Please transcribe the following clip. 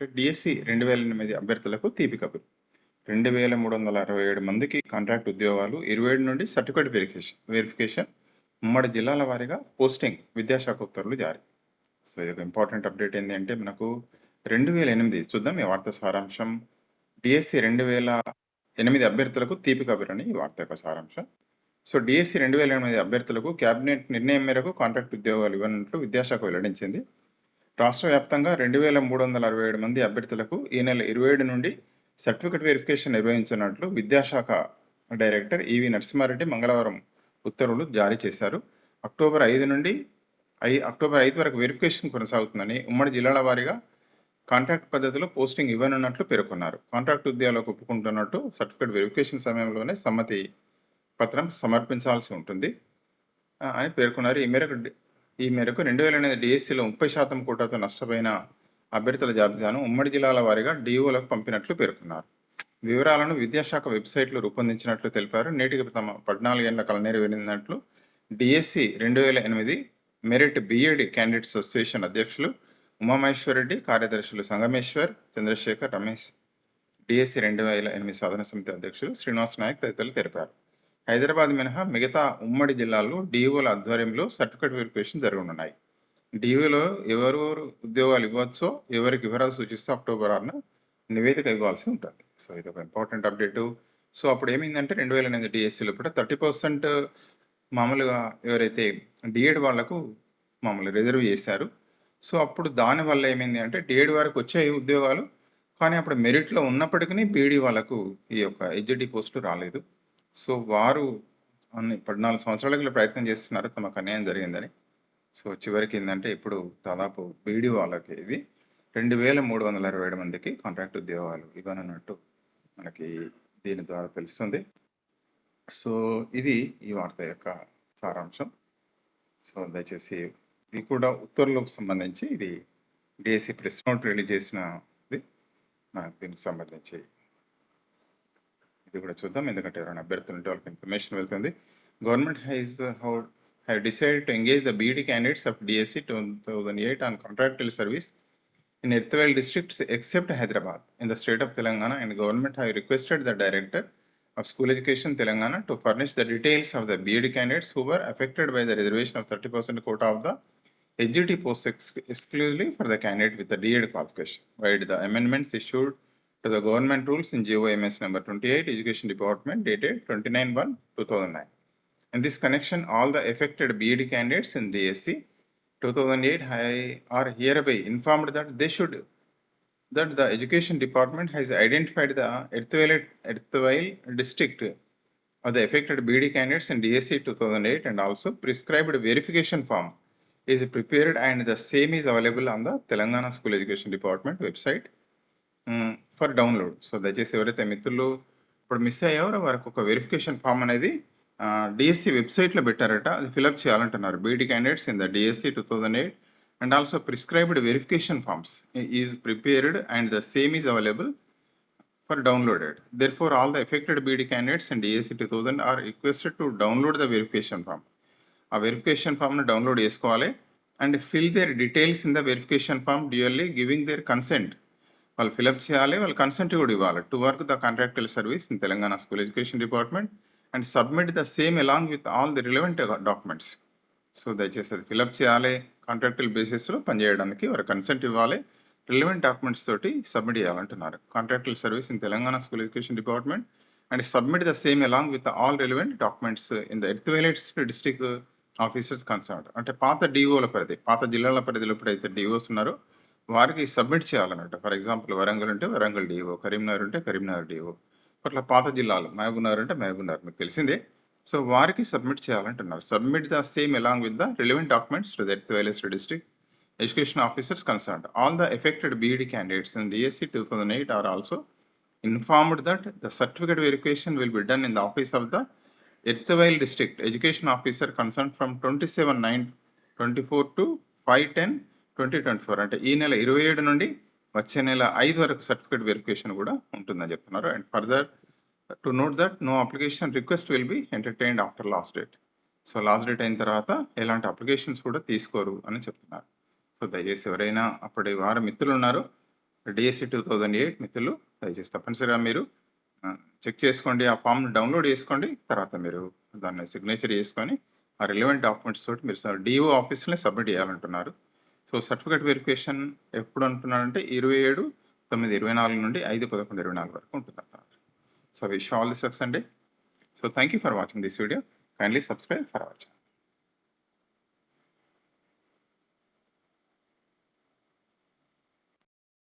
DSC రెండు వేల ఎనిమిది అభ్యర్థులకు తీపి కబురు. రెండు వేల మూడు వందల అరవై ఏడు మందికి కాంట్రాక్ట్ ఉద్యోగాలు ఇరవై ఏడు నుండి సర్టిఫికేట్ వెరిఫికేషన్ వెరిఫికేషన్. ఉమ్మడి జిల్లాల వారీగా పోస్టింగ్ విద్యాశాఖ ఉత్తర్వులు జారీ. సో ఇది ఒక ఇంపార్టెంట్ అప్డేట్ ఏంటంటే మనకు రెండు వేల ఎనిమిది చూద్దాం ఈ వార్త సారాంశం. డిఎస్సి రెండు వేల ఎనిమిది అభ్యర్థులకు తీపి కబురు అని ఈ వార్త యొక్క సారాంశం. సో డిఎస్సి రెండు వేల ఎనిమిది అభ్యర్థులకు కేబినెట్ నిర్ణయం మేరకు కాంట్రాక్ట్ ఉద్యోగాలు ఇవ్వనున్నట్లు విద్యాశాఖ వెల్లడించింది. రాష్ట్ర వ్యాప్తంగా రెండు వేల మూడు వందల అరవై ఏడు మంది అభ్యర్థులకు ఈ నెల ఇరవై ఏడు నుండి సర్టిఫికెట్ వెరిఫికేషన్ నిర్వహించినట్లు విద్యాశాఖ డైరెక్టర్ ఈవి నరసింహారెడ్డి మంగళవారం ఉత్తర్వులు జారీ చేశారు. అక్టోబర్ ఐదు నుండి ఐ అక్టోబర్ ఐదు వరకు వెరిఫికేషన్ కొనసాగుతుందని ఉమ్మడి జిల్లాల వారీగా కాంట్రాక్ట్ పద్ధతిలో పోస్టింగ్ ఇవ్వనున్నట్లు పేర్కొన్నారు. కాంట్రాక్ట్ ఉద్యోగాలకు ఒప్పుకుంటున్నట్టు సర్టిఫికెట్ వెరిఫికేషన్ సమయంలోనే సమ్మతి పత్రం సమర్పించాల్సి ఉంటుంది అని పేర్కొన్నారు. ఈ మేరకు ఈ మేరకు రెండు వేల ఎనిమిది డిఎస్సిలో ముప్పై శాతం కోటాతో నష్టపోయిన అభ్యర్థుల జాబితాను ఉమ్మడి జిల్లాల వారీగా డిఓలకు పంపినట్లు పేర్కొన్నారు. వివరాలను విద్యాశాఖ వెబ్సైట్లో రూపొందించినట్లు తెలిపారు. నేటికి తమ పద్నాలుగేళ్ళ కల వెళ్ళినట్లు డిఎస్సి రెండు వేల ఎనిమిది మెరిట్ బిఎడ్ క్యాండిడేట్స్ అసోసియేషన్ అధ్యక్షులు ఉమామహేశ్వరరెడ్డి కార్యదర్శులు సంగమేశ్వర్ చంద్రశేఖర్ రమేష్ డిఎస్సి రెండు వేల ఎనిమిది సాధన సమితి అధ్యక్షులు శ్రీనివాస్ నాయక్ తదితరులు తెలిపారు. హైదరాబాద్ మినహా మిగతా ఉమ్మడి జిల్లాల్లో డిఓల ఆధ్వర్యంలో సర్టిఫికేట్ వెరిఫికేషన్ జరగనున్నాయి. డిఓలో ఎవరెవరు ఉద్యోగాలు ఇవ్వచ్చో ఎవరికి వివరాలు సూచిస్తూ అక్టోబర్ ఆరున నివేదిక ఇవ్వాల్సి ఉంటుంది. సో ఇది ఒక ఇంపార్టెంట్ అప్డేటు. సో అప్పుడు ఏమైందంటే రెండు వేల ఎనిమిది డిఎస్సీలో కూడా థర్టీ పర్సెంట్ మామూలుగా ఎవరైతే డిఎడ్ వాళ్ళకు మామూలు రిజర్వ్ చేశారు. సో అప్పుడు దానివల్ల ఏమైంది అంటే డిఎడ్ వరకు వచ్చాయి ఉద్యోగాలు కానీ అప్పుడు మెరిట్లో ఉన్నప్పటికీ బీడీ వాళ్ళకు ఈ యొక్క హెచ్డి పోస్టు రాలేదు. సో వారు అన్ని పద్నాలుగు సంవత్సరాలకి ప్రయత్నం చేస్తున్నారు తమకు అన్యాయం జరిగిందని. సో చివరికి ఏంటంటే ఇప్పుడు దాదాపు బీడీ వాళ్ళకి ఇది రెండు వేల మూడు వందల అరవై ఏడు మందికి కాంట్రాక్ట్ ఉద్యోగాలు ఇవ్వనున్నట్టు మనకి దీని ద్వారా తెలుస్తుంది. సో ఇది ఈ వార్త యొక్క సారాంశం. సో దయచేసి ఇది కూడా ఉత్తర్వులకు సంబంధించి ఇది డిఎస్సి ప్రెస్ నోట్ రిలీజ్ చేసినది దీనికి సంబంధించి ఇది కూడా చూద్దాం ఎందుకంటే ఎవరైనా అభ్యర్థులు ఉంటే వాళ్ళకి ఇన్ఫర్మేషన్ వెళ్తుంది government has how have decided to engage the BD candidates of DSC two thousand eight on contractual service in Erthwal districts except Hyderabad in the state of Telangana and government have requested the director of school education Telangana to furnish the details of the BEd candidates who were affected by the reservation of 30% quota of the HGT posts ex- exclusively for the candidate with the DEd qualification. While the amendments issued to the government rules in GOMS number 28 Education Department dated 29-1-2009. In this connection, all the affected BEd candidates in DSC 2008 hi- are hereby informed that they should that the education department has identified the Erthwale, Erthwale district of the affected BD candidates in DSC 2008 and also prescribed verification form is prepared and the same is available on the Telangana School Education Department website for download so దయచేసి ఎవరైతే మిత్రులు ఇప్పుడు miss అయ్యారో వారికి ఒక verification form అనేది DSC వెబ్సైట్లో పెట్టారట. అది fill up చేయాలంటున్నారు. BD candidates in the DSC two thousand eight and also prescribed verification forms is prepared and the same is available for for for all the affected affected BD candidates in DAC 2000 are requested to download the verification form. ఆ verification ఫామ్ను download చేసుకోవాలి. And fill their details in the verification form duly giving their consent వాళ్ళు fill up చేయాలి వాళ్ళు consent కూడా ఇవ్వాలి. To work the contractual service in Telangana school education department and submit the same along with all the relevant documents so దయచేసి అది fill up చేయాలి. Contractual బేసిస్లో పనిచేయడానికి వారు కన్సెంట్ ఇవ్వాలి. రిలవెంట్ డాక్యుమెంట్స్ తోటి submit చేయాలంటున్నారు. Contractual service in Telangana school education department and submit the same along with all relevant documents in the ఎర్త్వేలెట్స్ district officers concern అంటే పాత డిఓల పరిధి పాత జిల్లాల పరిధిలో ఎప్పుడైతే డిఓస్ ఉన్నారో వారికి సబ్మిట్ చేయాలన్నట్టు. ఫర్ ఎగ్జాంపుల్ వరంగల్ ఉంటే వరంగల్ డిఓ కరీంనగర్ ఉంటే కరీంనగర్ డిఓ అట్లా పాత జిల్లాలు మహబూబ్నగర్ అంటే మహబూబ్నగర్ మీకు తెలిసిందే. సో వారికి submit చేయాలంటున్నారు. Submit the same along with the relevant documents to that erstwhile district education officers concerned all the affected BEd candidates in DSC two thousand eight are also informed that the certificate verification will be done in the office of the erstwhile district education officer concerned from twenty seven nine twenty four to five ten 5 10 2024 అంటే ఈ నెల ఇరవై ఏడు నుండి వచ్చే నెల ఐదు వరకు సర్టిఫికేట్ వెరిఫికేషన్ కూడా ఉంటుందని చెప్తున్నారు. And further to note that no application request will be entertained after last date. So last date అయిన తర్వాత ఎలాంటి అప్లికేషన్స్ కూడా తీసుకోరు అని చెప్తున్నారు. సో దయచేసి ఎవరైనా అప్పటి వారు మిత్రులు ఉన్నారు డిఎస్సి టూ థౌజండ్ ఎయిట్ మిత్రులు దయచేసి తప్పనిసరిగా మీరు చెక్ చేసుకోండి. ఆ ఫామ్ డౌన్లోడ్ చేసుకోండి. తర్వాత మీరు దాన్ని సిగ్నేచర్ చేసుకొని ఆ రిలవెంట్ డాక్యుమెంట్స్ తోటి మీరు డిఓ ఆఫీస్లో సబ్మిట్ చేయాలంటున్నారు. సో సర్టిఫికేట్ వెరిఫికేషన్ ఎప్పుడు అంటున్నారంటే ఇరవై ఏడు తొమ్మిది ఇరవై నాలుగు నుండి ఐదు పదకొండు ఇరవై నాలుగు వరకు ఉంటుంది అంటున్నారు so wish all the success అండి so thank you for watching this video kindly subscribe for watching